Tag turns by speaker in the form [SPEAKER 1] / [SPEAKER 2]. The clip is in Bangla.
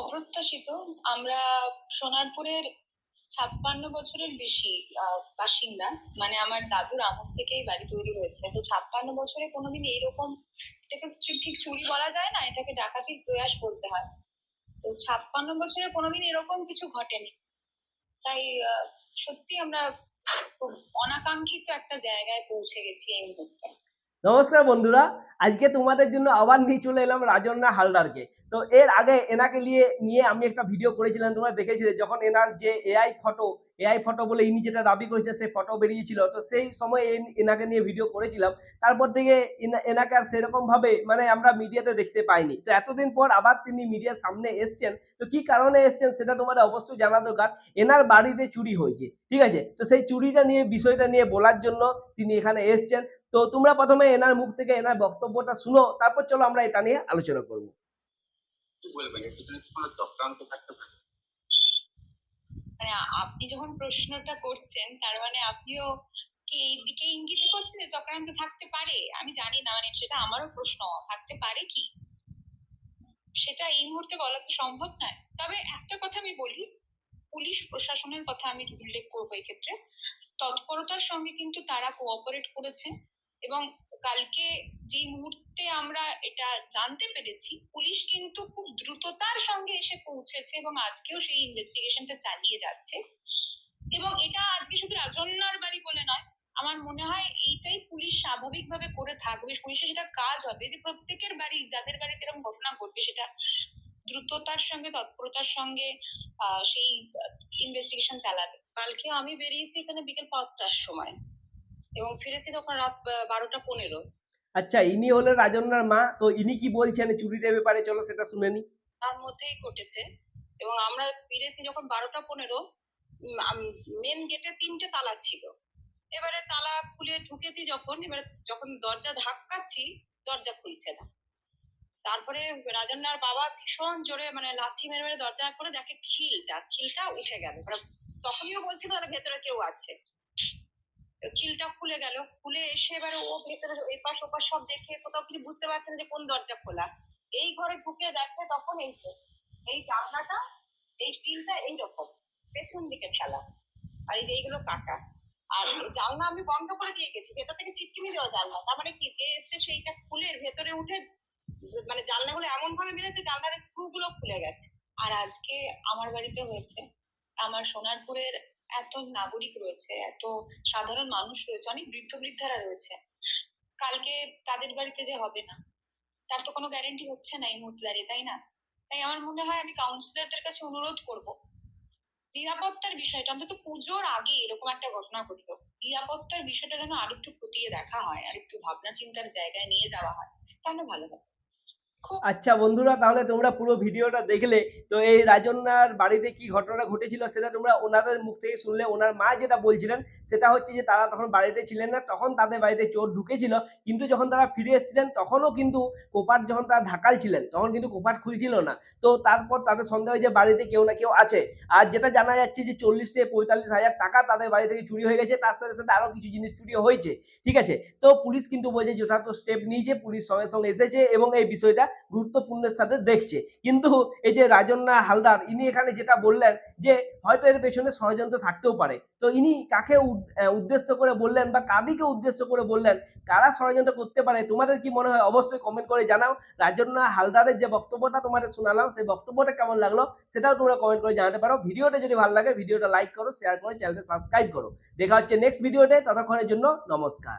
[SPEAKER 1] অপ্রত্যাশিত, আমরা সোনারপুরের ছাপ্পান্ন বছরের বেশি বাসিন্দা মানে আমার দাদুর আমল থেকেই বাড়ি তৈরি হয়েছে। তো ছাপ্পান্ন বছরে কোনোদিন এইরকম এটাকে ঠিক চুরি বলা যায় না, এটাকে ডাকাতির প্রয়াস বলতে হয়। তো ছাপ্পান্ন বছরে কোনোদিন এরকম কিছু ঘটেনি। তাই সত্যি আমরা খুব অনাকাঙ্ক্ষিত একটা জায়গায় পৌঁছে গেছি এই মুহূর্তে।
[SPEAKER 2] নমস্কার বন্ধুরা, আজকে তোমাদের জন্য আবার নিয়ে চলে এলাম রাজন্না হালদারকে। তো এর আগে এনাকে নিয়ে নিয়ে আমি একটা ভিডিও করেছিলাম, তোমরা দেখেছিলে, যখন এনার যে এআই ফটো এআই ফটো বলে ইনি যেটা দাবি করেছে সেই ফটো বেরিয়েছিল। তো সেই সময় এন- এনাকে নিয়ে ভিডিও করেছিলাম। তারপর থেকে এনা- এনাকে আর সেরকম ভাবে মানে আমরা মিডিয়াতে দেখতে পাইনি। তো এতদিন পর আবার তিনি মিডিয়ার সামনে এসছেন। তো কি কারণে এসছেন সেটা তোমাদের অবশ্যই জানা দরকার। এনার বাড়িতে চুরি হয়েছে, ঠিক আছে? তো সেই চুরিটা নিয়ে, বিষয়টা নিয়ে বলার জন্য তিনি এখানে এসছেন। তো তোমরা প্রথমে এনার মুখ থেকে এনার বক্তব্যটা শুনো তারপর চলো আমরা এটা নিয়ে আলোচনা করব।
[SPEAKER 1] মানে আপনি যখন প্রশ্নটা করছেন তার মানে আপনিও কি এই দিকে ইঙ্গিত করছেন যে চক্রান্ত থাকতে পারে? আমি জানি না মানে সেটা আমারও প্রশ্ন থাকতে পারে কি? সেটা এই মুহূর্তে বলা তো সম্ভব নয়। তবে একটা কথা আমি বলি পুলিশ প্রশাসনের কথা আমি উল্লেখ করব এই ক্ষেত্রে তৎপরতার সঙ্গে কিন্তু তারা কোঅপারেট করেছে। এবং কালকে যে মুহূর্তে আমরা এটা জানতে পেরেছি, পুলিশ কিন্তু খুব দ্রুততার সঙ্গে এসে পৌঁছেছে এবং আজকেও সেই ইনভেস্টিগেশনটা চালিয়ে যাচ্ছে। এবং এটা আজকে শুধু রাজন্যার বাড়ি বলে নয়, আমার মনে হয় এইটাই পুলিশ স্বাভাবিকভাবে করে থাকবে, পুলিশের সেটা কাজ হবে যে প্রত্যেকের বাড়ি, যাদের বাড়িতে এরকম ঘটনা ঘটবে সেটা দ্রুততার সঙ্গে, তৎপরতার সঙ্গে সেই ইনভেস্টিগেশন চালাবে।
[SPEAKER 3] কালকে আমি বেরিয়েছি এখানে বিকেল পাঁচটার সময়। এবং ফিরেছি তখন রাত বারোটা পনেরো।
[SPEAKER 2] আচ্ছা ইনি হলেন রাজন্যার মা তো ইনি কি বলছেন এই চুরিটার ব্যাপারে চলো সেটা শুনে নি।
[SPEAKER 3] তার মধ্যেই ঘটেছে এবং আমরা ফিরেছি যখন বারোটা পনেরো মেন গেটে তিনটে তালা ছিল। এবারে তালা খুলে ঢুকেছি যখন এবারে যখন দরজা ধাক্কাচ্ছি দরজা খুলছে না। তারপরে রাজন্যার বাবা ভীষণ জোরে মানে লাথি মেরে মেরে দরজা করে দেখে খিলটা খিলটা উঠে গেল। এবারে তখনইও বলছিল ভেতরে কেউ আছে। খিলটা খুলে গেল। খুলে এসে এবারে ও ভেতরে এপাশ ওপাশ সব দেখে কোথাও কিছু বুঝতে পারছেন যে কোন দরজা খোলা। এই ঘরে ঢুকে দেখে তখন এই এই জানলাটা, এই স্টিলটা এইরকম। পেছন দিকে ঠেলা। আর এই এইগুলো কাটা। আর জানলা আমি বন্ধ করে দিয়ে গেছি। ভেতর থেকে ছিটকিনি দেওয়া জানলা। তার মানে কি? যে এসে সেইটা খুলে ভেতরে উঠে মানে জানলাগুলো এমন ভাবে মেরেছে জানলার স্ক্রু গুলো খুলে গেছে।
[SPEAKER 1] আর আজকে আমার বাড়িতে হয়েছে। আমার সোনারপুরের এত নাগরিক রয়েছে, এত সাধারণ মানুষ রয়েছে, অনেক বৃদ্ধ বৃদ্ধারা রয়েছে। কালকে তাদের বাড়িতে যে হবে না, তার তো কোনো গ্যারেন্টি হচ্ছে না এই মুহূর্তে দাঁড়িয়ে, তাই না? তাই আমার মনে হয় আমি কাউন্সিলরদের কাছে অনুরোধ করব, নিরাপত্তার বিষয়টা, অন্তত পুজোর আগে এরকম একটা ঘটনা ঘটলো। নিরাপত্তার বিষয়টা যেন আরেকটু খতিয়ে দেখা হয় আর একটু ভাবনা চিন্তার জায়গায় নিয়ে যাওয়া হয়, তাহলে ভালো খুব
[SPEAKER 2] আচ্ছা বন্ধুরা, তাহলে তোমরা পুরো ভিডিওটা দেখলে। তো এই রাজন্যার বাড়িতে কি ঘটনা ঘটেছিল সেটা তোমরা ওনাদের মুখ থেকে শুনলে। ওনার মা যেটা বলছিলেন, সেটা হচ্ছে যে তারা তখন বাড়িতে ছিলেন না, তখন তাদের বাড়িতে চোর ঢুকেছিল। কিন্তু যখন তারা ফিরে এসেছিলেন, তখনও কিন্তু কোপাট যখন তারা ঢাকাল ছিলেন, তখন কিন্তু কোপাট খুলছিল না। তো তারপর তাদের সন্দেহ যে বাড়িতে কেউ না কেউ আছে। আর যেটা জানা যাচ্ছে যে চল্লিশ থেকে পঁয়তাল্লিশ হাজার টাকা তাদের বাড়ি থেকে চুরি হয়ে গেছে। তার সাথে সাথে আরও কিছু জিনিস চুরি হয়েছে। ঠিক আছে? তো পুলিশ কিন্তু বলছে, যথার্থ স্টেপ নিয়েছে। পুলিশ সঙ্গে সঙ্গে এসেছে এবং এই বিষয়টা গুরুত্বপূর্ণের সাথে দেখছে। কিন্তু এই যে রাজন্না হালদার, ইনি এখানে যেটা বললেন যে, হয়তো এর পেছনে ষড়যন্ত্র থাকতেও পারে। তো ইনি কাকে উদ্দেশ্য করে বললেন বা কাদিকে উদ্দেশ্য করে বললেন? কারা ষড়যন্ত্র করতে পারে? তোমাদের কি মনে হয়? অবশ্যই কমেন্ট করে জানাও। রাজন্না হালদারের যে বক্তব্যটা তোমাদের শোনালাম, সেই বক্তব্যটা কেমন লাগল সেটাও তোমরা কমেন্ট করে জানাতে পারো। ভিডিওটা যদি ভালো লাগে, ভিডিওটা লাইক করো শেয়ার করো চ্যানেলটা সাবস্ক্রাইব করো। দেখা হচ্ছে নেক্সট ভিডিওতে ততক্ষণের জন্য নমস্কার।